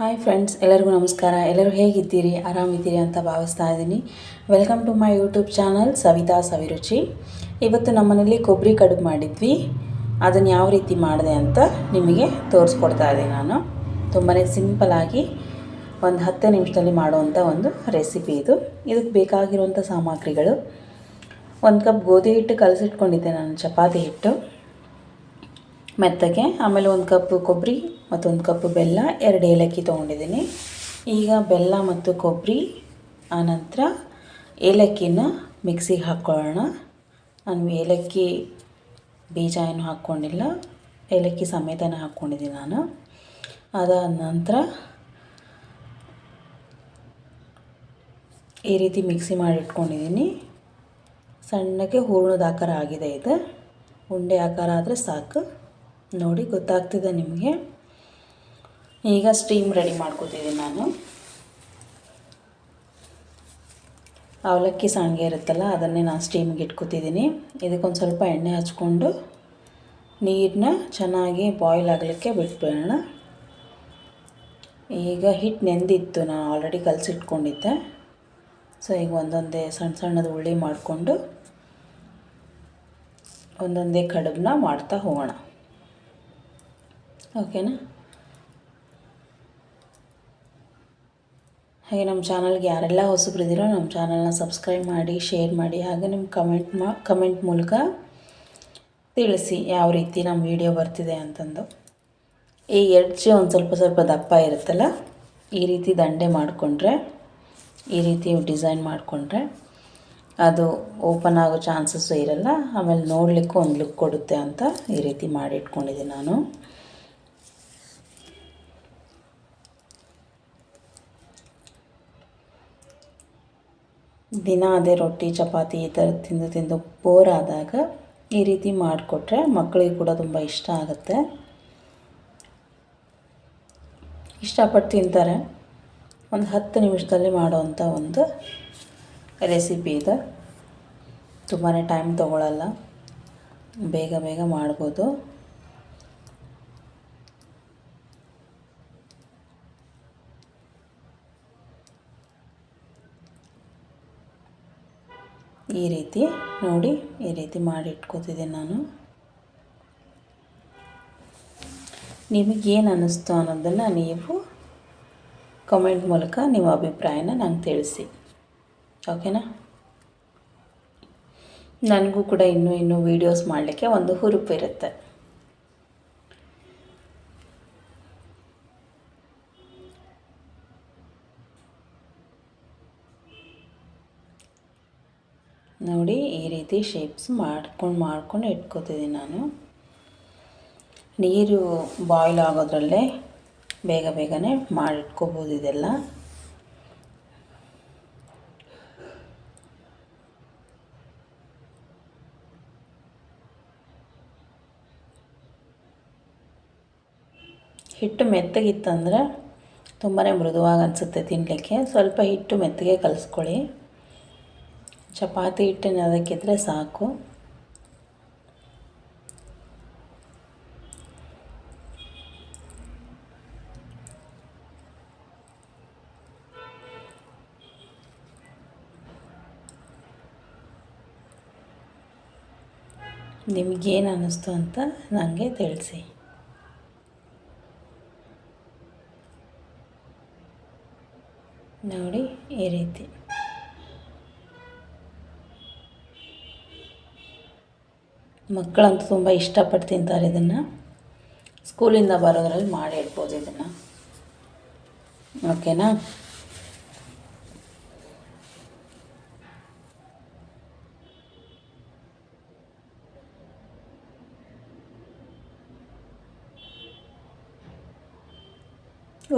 Hi friends ಎಲ್ಲರಿಗೂ ನಮಸ್ಕಾರ. ಎಲ್ಲರೂ ಹೇಗಿದ್ದೀರಿ? ಆರಾಮಿದ್ದೀರಿ ಅಂತ ಭಾವಿಸ್ತಾ ಇದ್ದೀನಿ. Welcome to my YouTube channel Savita Saviruchi ಇವತ್ತು ನಮ್ಮನೇಲಿ ಕೊಬ್ಬರಿ ಕಡುಬು ಮಾಡಿದ್ವಿ. ಅದನ್ನು ಯಾವ ರೀತಿ ಮಾಡಿದೆ ಅಂತ ನಿಮಗೆ ತೋರಿಸ್ಕೊಡ್ತಾ ಇದ್ದೀನಿ ನಾನು. ತುಂಬಾ ಸಿಂಪಲಾಗಿ ಒಂದು ಹತ್ತು ನಿಮಿಷದಲ್ಲಿ ಮಾಡುವಂಥ ಒಂದು ರೆಸಿಪಿ ಇದು. ಇದಕ್ಕೆ ಬೇಕಾಗಿರುವಂಥ ಸಾಮಗ್ರಿಗಳು. ಒಂದು ಕಪ್ ಗೋಧಿ ಹಿಟ್ಟು ಕಲಸಿಟ್ಕೊಂಡಿದ್ದೆ ನಾನು, ಚಪಾತಿ ಹಿಟ್ಟು. ಮೆತ್ತಗೆ, ಆಮೇಲೆ ಒಂದು ಕಪ್ ಕೊಬ್ಬರಿ ಮತ್ತೊಂದು ಕಪ್ ಬೆಲ್ಲ, ಎರಡು ಏಲಕ್ಕಿ ತೊಗೊಂಡಿದ್ದೀನಿ. ಈಗ ಬೆಲ್ಲ ಮತ್ತು ಕೊಬ್ಬರಿ ಆನಂತರ ಏಲಕ್ಕಿನ ಮಿಕ್ಸಿಗೆ ಹಾಕ್ಕೊಳ್ಳೋಣ ನಾನು ಏಲಕ್ಕಿ ಬೀಜ ಏನು ಹಾಕ್ಕೊಂಡಿಲ್ಲ, ಏಲಕ್ಕಿ ಸಮೇತನ ಹಾಕ್ಕೊಂಡಿದ್ದೀನಿ ನಾನು. ಅದಾದ ನಂತರ ಈ ರೀತಿ ಮಿಕ್ಸಿ ಮಾಡಿ ಇಟ್ಕೊಂಡಿದ್ದೀನಿ. ಸಣ್ಣಗೆ ಹೂರ್ಣದ ಆಕಾರ ಆಗಿದೆ ಇದು. ಉಂಡೆ ಆಕಾರ ಆದರೆ ಸಾಕು. ನೋಡಿ ಗೊತ್ತಾಗ್ತಿದೆ ನಿಮಗೆ. ಈಗ ಸ್ಟೀಮ್ ರೆಡಿ ಮಾಡ್ಕೋತಿದ್ದೀನಿ ನಾನು. ಅವಲಕ್ಕಿ ಸಾಣಿಗೆ ಇರುತ್ತಲ್ಲ, ಅದನ್ನೇ ನಾನು ಸ್ಟೀಮ್ಗೆ ಇಟ್ಕೋತಿದ್ದೀನಿ. ಇದಕ್ಕೊಂದು ಸ್ವಲ್ಪ ಎಣ್ಣೆ ಹಚ್ಕೊಂಡು ನೀರನ್ನ ಚೆನ್ನಾಗಿ ಬಾಯ್ಲ್ ಆಗಲಿಕ್ಕೆ ಬಿಟ್ಬಿಡೋಣ. ಈಗ ಹಿಟ್ಟು ನೆಂದಿತ್ತು, ನಾನು ಆಲ್ರೆಡಿ ಕಲಸಿಟ್ಕೊಂಡಿದ್ದೆ. ಸೊ ಈಗ ಒಂದೊಂದೇ ಸಣ್ಣ ಸಣ್ಣದು ಉಳ್ಳಿ ಮಾಡಿಕೊಂಡು ಒಂದೊಂದೇ ಕಡುಬನ್ನ ಮಾಡ್ತಾ ಹೋಗೋಣ. ಓಕೆನಾ? ಹಾಗೆ ನಮ್ಮ ಚಾನಲ್ಗೆ ಯಾರೆಲ್ಲ ಹೊಸಬ್ರಿದ್ದೀರೋ ನಮ್ಮ ಚಾನಲ್ನ ಸಬ್ಸ್ಕ್ರೈಬ್ ಮಾಡಿ, ಶೇರ್ ಮಾಡಿ, ಹಾಗೆ ನಿಮ್ಮ ಕಮೆಂಟ್ ಮಾ ಕಮೆಂಟ್ ಮೂಲಕ ತಿಳಿಸಿ ಯಾವ ರೀತಿ ನಮ್ಮ ವಿಡಿಯೋ ಬರ್ತಿದೆ ಅಂತಂದು. ಈ ಎಡ್ಜೆ ಒಂದು ಸ್ವಲ್ಪ ಸ್ವಲ್ಪ ದಪ್ಪ ಇರುತ್ತಲ್ಲ, ಈ ರೀತಿ ದಂಡೆ ಮಾಡಿಕೊಂಡ್ರೆ, ಈ ರೀತಿ ಡಿಸೈನ್ ಮಾಡಿಕೊಂಡ್ರೆ ಅದು ಓಪನ್ ಆಗೋ ಚಾನ್ಸಸ್ಸು ಇರಲ್ಲ, ಆಮೇಲೆ ನೋಡಲಿಕ್ಕೂ ಒಂದು ಲುಕ್ ಕೊಡುತ್ತೆ ಅಂತ ಈ ರೀತಿ ಮಾಡಿಟ್ಕೊಂಡಿದ್ದೀನಿ ನಾನು. ದಿನ ಅದೇ ರೊಟ್ಟಿ, ಚಪಾತಿ ಈ ಥರ ತಿಂದು ತಿಂದು ಬೋರ್ ಆದಾಗ ಈ ರೀತಿ ಮಾಡಿಕೊಟ್ರೆ ಮಕ್ಕಳಿಗೆ ಕೂಡ ತುಂಬ ಇಷ್ಟ ಆಗುತ್ತೆ. ಇಷ್ಟಪಟ್ಟು ತಿಂತಾರೆ. ಒಂದು ಹತ್ತು ನಿಮಿಷದಲ್ಲಿ ಮಾಡೋವಂಥ ಒಂದು ರೆಸಿಪಿ ಇದೆ. ತುಂಬಾ ಟೈಮ್ ತೊಗೊಳ್ಳಲ್ಲ ಬೇಗ ಬೇಗ ಮಾಡ್ಬೋದು. ಈ ರೀತಿ ನೋಡಿ, ಈ ರೀತಿ ಮಾಡಿ ಇಟ್ಕೋತಿದ್ದೀನಿ ನಾನು. ನಿಮಗೇನು ಅನ್ನಿಸ್ತು ಅನ್ನೋದನ್ನು ನೀವು ಕಮೆಂಟ್ ಮೂಲಕ ನಿಮ್ಮ ಅಭಿಪ್ರಾಯನ ನಂಗೆ ತಿಳಿಸಿ. ಓಕೆನಾ? ನನಗೂ ಕೂಡ ಇನ್ನೂ ಇನ್ನೂ ವೀಡಿಯೋಸ್ ಮಾಡಲಿಕ್ಕೆ ಒಂದು ಹುರುಪು ನೋಡಿ ಈ ರೀತಿ ಶೇಪ್ಸ್ ಮಾಡ್ಕೊಂಡು ಮಾಡ್ಕೊಂಡು ಇಟ್ಕೋತಿದ್ದೀನಿ ನಾನು. ನೀರು ಬಾಯ್ಲ್ ಆಗೋದ್ರಲ್ಲೇ ಬೇಗ ಬೇಗನೆ ಮಾಡಿಟ್ಕೋಬೋದು ಇದೆಲ್ಲ. ಹಿಟ್ಟು ಮೆತ್ತಗಿತ್ತಂದರೆ ತುಂಬಾ ಮೃದುವಾಗಿ ಅನಿಸುತ್ತೆ ತಿನ್ನಲಿಕ್ಕೆ ಸ್ವಲ್ಪ ಹಿಟ್ಟು ಮೆತ್ತಗೆ ಕಲಿಸ್ಕೊಳ್ಳಿ. ಚಪಾತಿ ಹಿಟ್ಟನ್ನು ಅದಕ್ಕಿದ್ರೆ ಸಾಕು. ನಿಮಗೇನು ಅನ್ನಿಸ್ತು ಅಂತ ನನಗೆ ತಿಳಿಸಿ. ನೋಡಿ ಈ ರೀತಿ. ಮಕ್ಕಳಂತೂ ತುಂಬ ಇಷ್ಟಪಟ್ಟು ತಿಂತಾರೆ ಇದನ್ನು. ಸ್ಕೂಲಿಂದ ಬರೋದ್ರಲ್ಲಿ ಮಾಡಿ ಇಡ್ಬೋದು ಇದನ್ನು. ಓಕೆನಾ?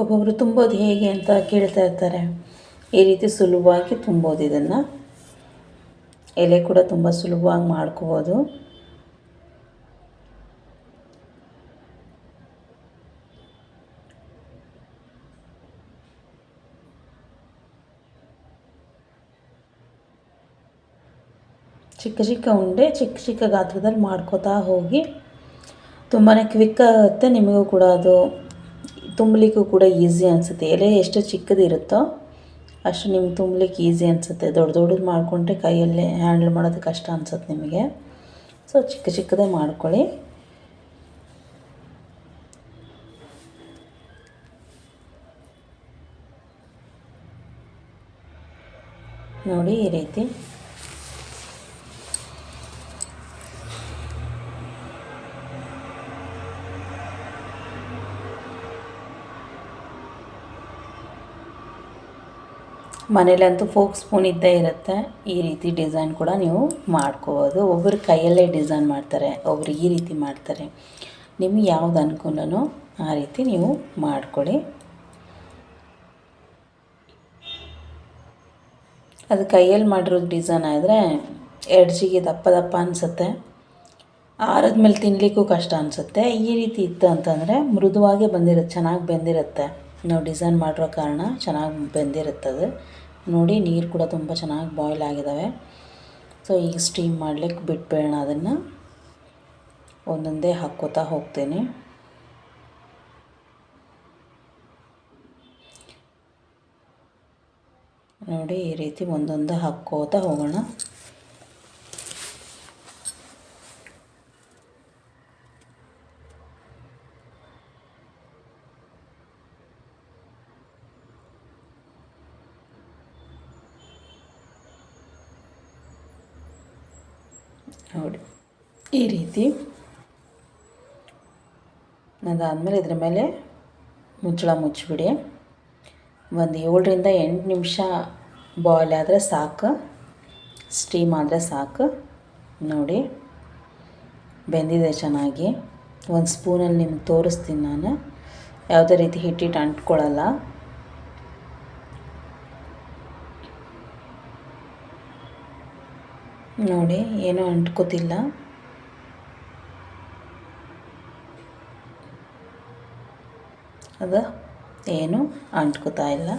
ಒಬ್ಬೊಬ್ಬರು ತುಂಬೋದು ಹೇಗೆ ಅಂತ ಕೇಳ್ತಾ ಇರ್ತಾರೆ. ಈ ರೀತಿ ಸುಲಭವಾಗಿ ತುಂಬೋದು ಇದನ್ನು. ಎಲೆ ಕೂಡ ತುಂಬ ಸುಲಭವಾಗಿ ಮಾಡ್ಕೋಬೋದು. ಚಿಕ್ಕ ಚಿಕ್ಕ ಉಂಡೆ ಚಿಕ್ಕ ಚಿಕ್ಕ ಗಾತ್ರದಲ್ಲಿ ಮಾಡ್ಕೋತಾ ಹೋಗಿ ತುಂಬಾ ಕ್ವಿಕ್ ಆಗುತ್ತೆ. ನಿಮಗೂ ಕೂಡ ಅದು ತುಂಬಲಿಕ್ಕೂ ಕೂಡ ಈಸಿ ಅನಿಸುತ್ತೆ. ಎಲೆ ಎಷ್ಟು ಚಿಕ್ಕದಿರುತ್ತೋ ಅಷ್ಟು ನಿಮ್ಗೆ ತುಂಬಲಿಕ್ಕೆ ಈಸಿ ಅನಿಸುತ್ತೆ. ದೊಡ್ಡ ದೊಡ್ಡದು ಮಾಡಿಕೊಂಡ್ರೆ ಕೈಯಲ್ಲಿ ಹ್ಯಾಂಡಲ್ ಮಾಡೋದು ಕಷ್ಟ ಅನ್ಸುತ್ತೆ ನಿಮಗೆ. ಸೊ ಚಿಕ್ಕ ಚಿಕ್ಕದೇ ಮಾಡ್ಕೊಳ್ಳಿ. ನೋಡಿ ಈ ರೀತಿ. ಮನೇಲಂತೂ ಫೋಕ್ ಸ್ಪೂನ್ ಇದ್ದೇ ಇರುತ್ತೆ. ಈ ರೀತಿ ಡಿಸೈನ್ ಕೂಡ ನೀವು ಮಾಡ್ಕೋಬೋದು. ಒಬ್ಬರು ಕೈಯಲ್ಲೇ ಡಿಸೈನ್ ಮಾಡ್ತಾರೆ ಒಬ್ಬರು ಈ ರೀತಿ ಮಾಡ್ತಾರೆ. ನಿಮ್ಗೆ ಯಾವ್ದು ಅನುಕೂಲನೋ ಆ ರೀತಿ ನೀವು ಮಾಡ್ಕೊಳ್ಳಿ. ಅದು ಕೈಯಲ್ಲಿ ಮಾಡಿರೋದು ಡಿಸೈನ್ ಆದರೆ ಎಡ್ಜಿಗೆ ದಪ್ಪ ದಪ್ಪ ಅನಿಸುತ್ತೆ. ಆರದ್ಮೇಲೆ ತಿನ್ನಲಿಕ್ಕೂ ಕಷ್ಟ ಅನಿಸುತ್ತೆ. ಈ ರೀತಿ ಇತ್ತು ಅಂತಂದರೆ ಮೃದುವಾಗೇ ಬಂದಿರುತ್ತೆ, ಚೆನ್ನಾಗಿ ಬೆಂದಿರುತ್ತೆ. ನಾವು ಡಿಸೈನ್ ಮಾಡಿರೋ ಕಾರಣ ಚೆನ್ನಾಗಿ ಬೆಂದಿರುತ್ತೆ ಅದು ನೋಡಿ, ನೀರು ಕೂಡ ತುಂಬ ಚೆನ್ನಾಗಿ ಬಾಯ್ಲ್ ಆಗಿದ್ದಾವೆ ಸೊ, ಈಗ ಸ್ಟೀಮ್ ಮಾಡ್ಲಿಕ್ಕೆ ಬಿಟ್ಬೇಡ ಅದನ್ನು. ಒಂದೊಂದೇ ಹಾಕ್ಕೋತಾ ಹೋಗ್ತೀನಿ. ನೋಡಿ, ಈ ರೀತಿ ಒಂದೊಂದು ಹಾಕ್ಕೋತಾ ಹೋಗೋಣ. ನೋಡಿ. ಈ ರೀತಿ ಅದಾದಮೇಲೆ ಇದ್ರ ಮೇಲೆ ಮುಚ್ಚಳ ಮುಚ್ಚಿಬಿಡಿ. ಒಂದು ಏಳರಿಂದ ಎಂಟು ನಿಮಿಷ ಬಾಯ್ಲ್ ಆದರೆ ಸಾಕು. ಸ್ಟೀಮ್ ಆದರೆ ಸಾಕು. ನೋಡಿ. ಬೆಂದಿದೆ ಚೆನ್ನಾಗಿ. ಒಂದು ಸ್ಪೂನಲ್ಲಿ ನಿಮ್ಗೆ ತೋರಿಸ್ತೀನಿ ನಾನು. ಯಾವುದೇ ರೀತಿ ಹಿಟ್ಟಿಟ್ಟು ಅಂಟ್ಕೊಳ್ಳಲ್ಲ. ನೋಡಿ, ಏನೂ ಅಂಟ್ಕೋತಿಲ್ಲ. ಅದು ಏನು ಅಂಟ್ಕೋತಾ ಇಲ್ಲ.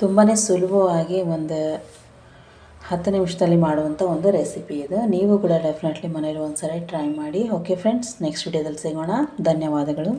ತುಂಬಾ ಸುಲಭವಾಗಿ ಒಂದು ಹತ್ತು ನಿಮಿಷದಲ್ಲಿ ಮಾಡುವಂಥ ಒಂದು ರೆಸಿಪಿ ಇದು. ನೀವು ಕೂಡ ಡೆಫಿನೆಟ್ಲಿ ಮನೇಲಿ ಒಂದು ಸರಿ ಟ್ರೈ ಮಾಡಿ. ಓಕೆ ಫ್ರೆಂಡ್ಸ್ ನೆಕ್ಸ್ಟ್ ವಿಡಿಯೋದಲ್ಲಿ ಸಿಗೋಣ. ಧನ್ಯವಾದಗಳು.